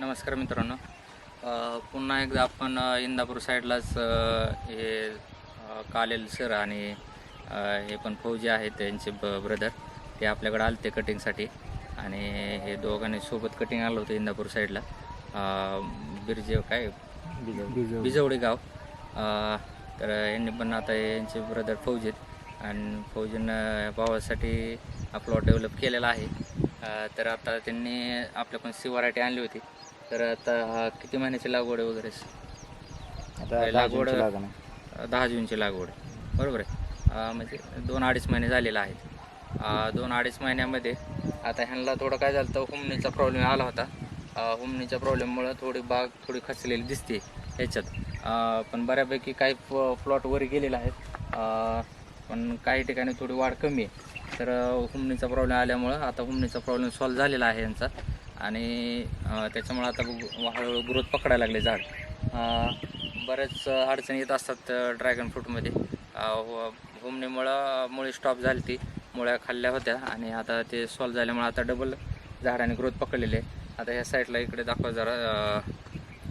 नमस्कार मित्रांनो. पुन्हा एकदा आपण इंदापूर साईडलाच हे कालेल सर आणि हे पण फौजी आहेत त्यांचे ब ब्रदर. ते आपल्याकडे आले ते कटिंगसाठी आणि हे दोघांनी सोबत कटिंग आलं होतं इंदापूर साईडला. अ, बिरजे काय? बिजवडी गाव. तर यांनी पण आता यांचे ब्रदर फौजी आहेत. आणि फौजीनं भावासाठी हा प्लॉट डेव्हलप केलेला आहे. तर आता त्यांनी आपल्याकडून सी व्हरायटी आणली होती. तर आता हा किती महिन्याची लागवड आहे वगैरे? आता लागवड-. दहा जूनची लागवड आहे. बरोबर आहे. म्हणजे दोन अडीच महिने झालेले आहेत. अं, दोन अडीच महिन्यामध्ये आता ह्यांना थोडं काय झालं तर हुमणीचा प्रॉब्लेम आला होता. अं, हुमणीच्या प्रॉब्लेममुळं थोडी बाग थोडी खचलेली दिसते ह्याच्यात. अं, पण बऱ्यापैकी काही प्लॉट वर गेलेला आहेत. अं, पण काही ठिकाणी थोडी वाढ कमी आहे. तर अं, हुमणीचा प्रॉब्लेम आल्यामुळं आता हुमणीचा प्रॉब्लेम सॉल्व्ह झालेला आहे यांचा आणि त्याच्यामुळं आता हळूहळू ग्रोथ पकडायला लागले झाड. बऱ्याच अडचणी येत असतात ड्रॅगन फ्रूटमध्ये हुमणीमुळं मुळी स्टॉप झाली ती मुळ्या खाल्ल्या होत्या आणि आता ते सॉल्व झाल्यामुळे आता डबल झाडाने ग्रोथ पकडलेली आहे. आता ह्या साईडला इकडे दाखवा जरा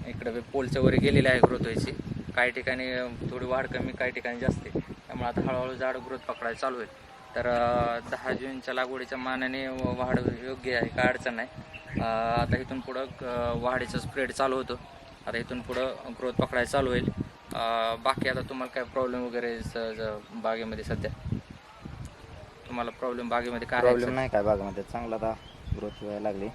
इकडे पोलच्या वर गेलेली आहे ग्रोथ व्हायची. काही ठिकाणी थोडी वाढ कमी काही ठिकाणी जास्त आहे. त्यामुळे आता हळूहळू झाड ग्रोथ पकडायला चालू आहे तर दहा जूनच्या लागवडीच्या मानाने वाढ योग्य आहे काय अडचण नाही. आता इथून पुढं वाढीचं स्प्रेड चालू होतो. आता इथून पुढं ग्रोथ पकडायला चालू होईल. बाकी आता तुम्हाला काय प्रॉब्लेम वगैरे बागेमध्ये सध्या? तुम्हाला प्रॉब्लेम बागेमध्ये काय प्रॉब्लेम नाही काय बागामध्ये. चांगला आता ग्रोथ व्हायला लागली.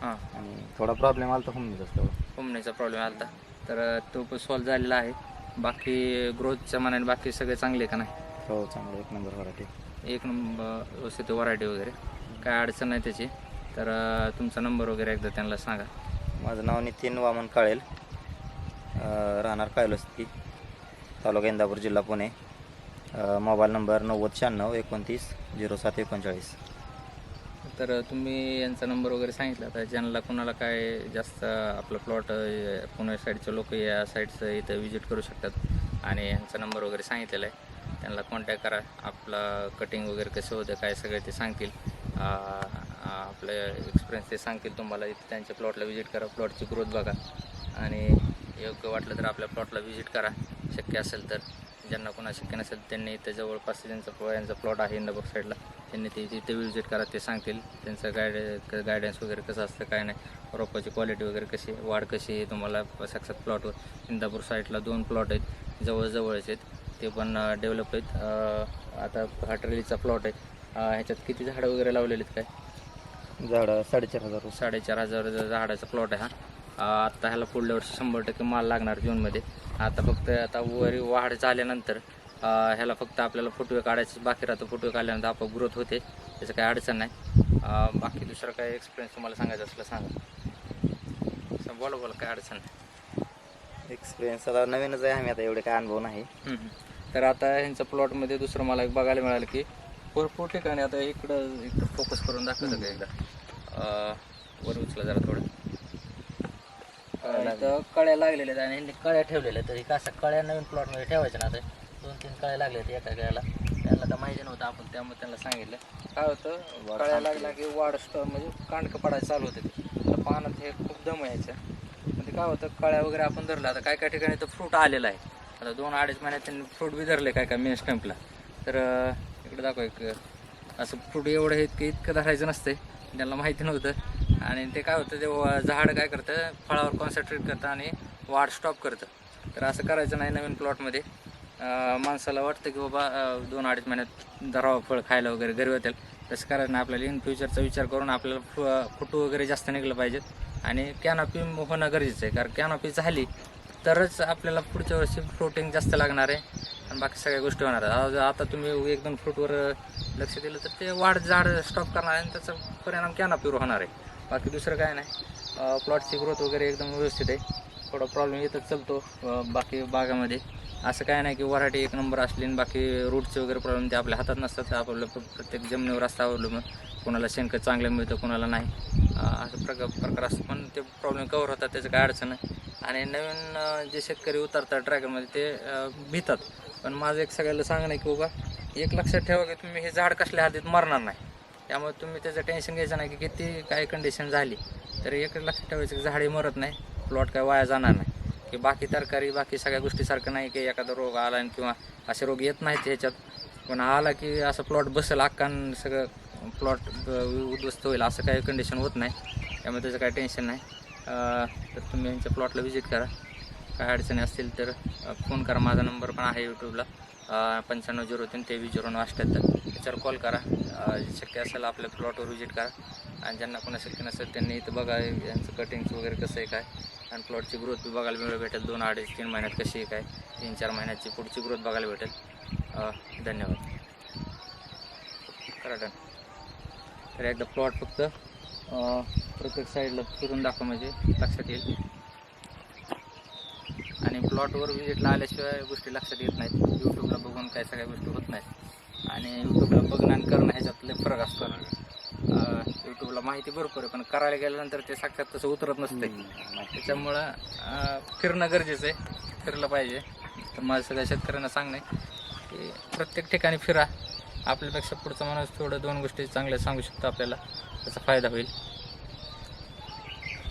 हां. आणि थोडा प्रॉब्लेम आला होऊन जास्त हुमणीचा प्रॉब्लेम आला तर तो पण सॉल्व्ह झालेला आहे. बाकी ग्रोथच्या मानाने बाकी सगळे चांगले का नाही? हो चांगलं. एक नंबर व्हरायटी एक नंबर व्यवस्थित व्हरायटी वगैरे. काय अडचण नाही त्याची. तर तुमचा नंबर वगैरे एकदा त्यांना सांगा. माझं नाव नितीन वामन काळेल. राहणार कायलस्ती तालुका इंदापूर जिल्हा पुणे. मोबाईल नंबर नव्वद शहाण्णव एकोणतीस झिरो सात एकोणचाळीस. तर तुम्ही यांचा नंबर वगैरे सांगितला तर ज्यांना कोणाला काय जास्त आपलं प्लॉट पुणे साईडचे लोक या साईडचं इथं विजिट करू शकतात आणि यांचा नंबर वगैरे सांगितलेला आहे त्यांना कॉन्टॅक्ट करा. आपलं कटिंग वगैरे कसं होतं काय सगळे ते सांगतील. आपलं एक्सपिरियन्स ते सांगतील तुम्हाला. इथं त्यांच्या प्लॉटला व्हिजिट करा. प्लॉटची ग्रोथ बघा. आणि योग्य वाटलं तर आपल्या प्लॉटला व्हिजिट करा. शक्य असेल तर. ज्यांना कोणा शक्य नसेल त्यांनी इथं जवळपास ज्यांचा यांचा प्लॉट आहे इंदापूर साईडला त्यांनी ते तिथे व्हिजिट करा ते सांगतील. त्यांचं गायड गायडन्स वगैरे कसं असतं काय नाही. रोपाची क्वालिटी वगैरे कशी आहे, वाढ कशी आहे तुम्हाला साक्षात प्लॉटवर इंदापूर साईडला दोन प्लॉट आहेत. जवळजवळच आहेत. ते पण डेव्हलप आहेत. आता हाटरेलीचा प्लॉट आहे. ह्याच्यात किती झाडं वगैरे लावलेली आहेत काय? झाडं साडेचार हजार साडेचार हजार झाडाचा प्लॉट आहे हा. अं, आत्ता ह्याला पुढल्या वर्षी शंभर टक्के माल लागणार जूनमध्ये. आता फक्त आता वरी वाढ झाल्यानंतर ह्याला फक्त आपल्याला फुटवे काढायचे बाकी राहतं. फुटवे काढल्यानंतर आपोआप ग्रोथ होते. त्याचं काही अडचण नाही. बाकी दुसरं काय एक्सपिरियन्स तुम्हाला सांगायचं असलं सांगा. बोला बोला काय अडचण नाही. एक्सपिरियन्स आता नवीनच आहे. आम्ही आता एवढे काय अनुभव नाही. तर आता ह्यांच्या प्लॉटमध्ये दुसरं मला एक बघायला मिळालं की भरपूर ठिकाणी आता इकडं इकडं फोकस करून दाखवतं एकदा? वर उचला जरा थोडं. कळ्या लागलेल्या आहेत आणि ह्यांनी कळ्या ठेवलेल्या आहेत. तर एक असं कळ्या नवीन प्लॉटमध्ये ठेवायच्या ना आता? दोन तीन कळ्या लागल्या आहेत एका कळ्याला. त्यांना तर माहिती नव्हतं आपण त्यामुळे त्यांना सांगितलं. काय होतं? कळ्या लागल्या की वाढ म्हणजे कांडकं पडायला चालू होते. तर पानात हे खूप दम यायचं. म्हणजे काय होतं? कळ्या वगैरे आपण धरलं. आता काय काय ठिकाणी तर फ्रूट आलेलं आहे. आता दोन अडीच महिन्यात त्यांनी फ्रूट बी धरले काय काय मेन स्टॅम्पला तर इकडे दाखव एक. असं फ्रूट एवढं हे इतकं इतकं धरायचं नसते त्यांना माहिती नव्हतं. आणि ते काय होतं ते झाड काय करतं फळावर कॉन्सन्ट्रेट करतं आणि वाढ स्टॉप करतं. तर असं करायचं नाही नवीन प्लॉटमध्ये माणसाला वाटतं की बाबा दोन अडीच महिन्यात धरावं फळ खायला वगैरे घरी होतील. तसं करायचं नाही. आपल्याला इन फ्युचरचा विचार करून आपल्याला फ- फुटू वगैरे जास्त निघलं पाहिजेत. आणि कॅनॉपी होणं गरजेचं आहे. कारण कॅनॉपी झाली तरच आपल्याला पुढच्या वर्षी फ्लोटिंग जास्त लागणार आहे. आणि बाकी सगळ्या गोष्टी होणार आज आता तुम्ही एक दोन फ्रूटवर लक्ष दिलं तर ते वाढ झाड स्टॉप करणार आहे आणि त्याचा परिणाम कॅनॉपीवर होणार आहे. बाकी दुसरं काय नाही. प्लॉटची ग्रोथ वगैरे एकदम व्यवस्थित आहे. थोडा प्रॉब्लेम येतच चालतो बाकी बागामध्ये असं काय नाही की वराठी एक नंबर असली आणि बाकी रूटचे वगैरे प्रॉब्लेम ते आपल्या हातात नसतात. आपलं प्रत्येक जमिनीवर असतं अवलंबून कोणाला शेणखत चांगलं मिळतं कोणाला नाही. असं प्रकार प्रकार असतो. पण ते प्रॉब्लेम कवर होतात त्याचं काय अडचण नाही. आणि नवीन जे शेतकरी उतरतात ट्रॅकरमध्ये ते भितात भीतात. पण माझं एक सगळ्याला सांगणं आहे की बाबा एक लक्षात ठेवा की तुम्ही हे झाड कसल्या हातीत मरणार नाही. त्यामुळे तुम्ही त्याचं टेन्शन घ्यायचं नाही की किती काय कंडिशन झाली. तर एक लक्षात ठेवायचं की झाडे मरत नाही प्लॉट काय वाया जाणार नाही. की बाकी तरकारी बाकी सगळ्या गोष्टीसारखं नाही की एखादा रोग आला आणि किंवा असे रोग येत नाहीत ह्याच्यात. पण आला की असं प्लॉट बसेल अक्कान सगळं प्लॉट उद्ध्वस्त होईल असं काही कंडिशन होत नाही. त्यामुळे त्याचं काही टेन्शन नाही. तर तुम्ही यांच्या प्लॉटला व्हिजिट करा. काही अडचणी असतील तर फोन करा. माझा नंबर पण आहे यूट्यूबला पंच्याण्णव झिरो तीन तेवीस झिरो नऊ अठ्ठ्याहत्तर त्याच्यावर कॉल करा. शक्य असेल आपल्या प्लॉटवर व्हिजिट करा. आणि ज्यांना कोणा शक्य नसेल त्यांनी इथं बघा यांचं कटिंग्स वगैरे कसं आहे काय. आणि प्लॉटची ग्रोथ बी बघायला मिळेल भेटेल. दोन अडीच तीन महिन्यात कशी आहे काय. तीन चार महिन्याची पुढची ग्रोथ बघायला भेटेल. धन्यवाद. करा डन तर एकदा प्लॉट फक्त प्रत्येक साईडला फिरून दाखवा म्हणजे लक्षात येईल. आणि प्लॉटवर विजिटला आल्याशिवाय गोष्टी लक्षात येत नाहीत. यूट्यूबला बघून काय सगळ्या गोष्टी होत नाहीत. आणि यूट्यूबला बघणं आणि करणं ह्याच्यात लय फरक असतो. यूट्यूबला माहिती भरपूर आहे पण करायला गेल्यानंतर ते साक्षात तसं उतरत नसते त्याच्यामुळं फिरणं गरजेचं आहे. फिरलं पाहिजे. तर माझं सगळ्या शेतकऱ्यांना सांगणं आहे की प्रत्येक ठिकाणी फिरा. आपल्यापेक्षा पुढचा माणूस थोडं दोन गोष्टी चांगल्या सांगू शकतो आपल्याला. त्याचा फायदा होईल.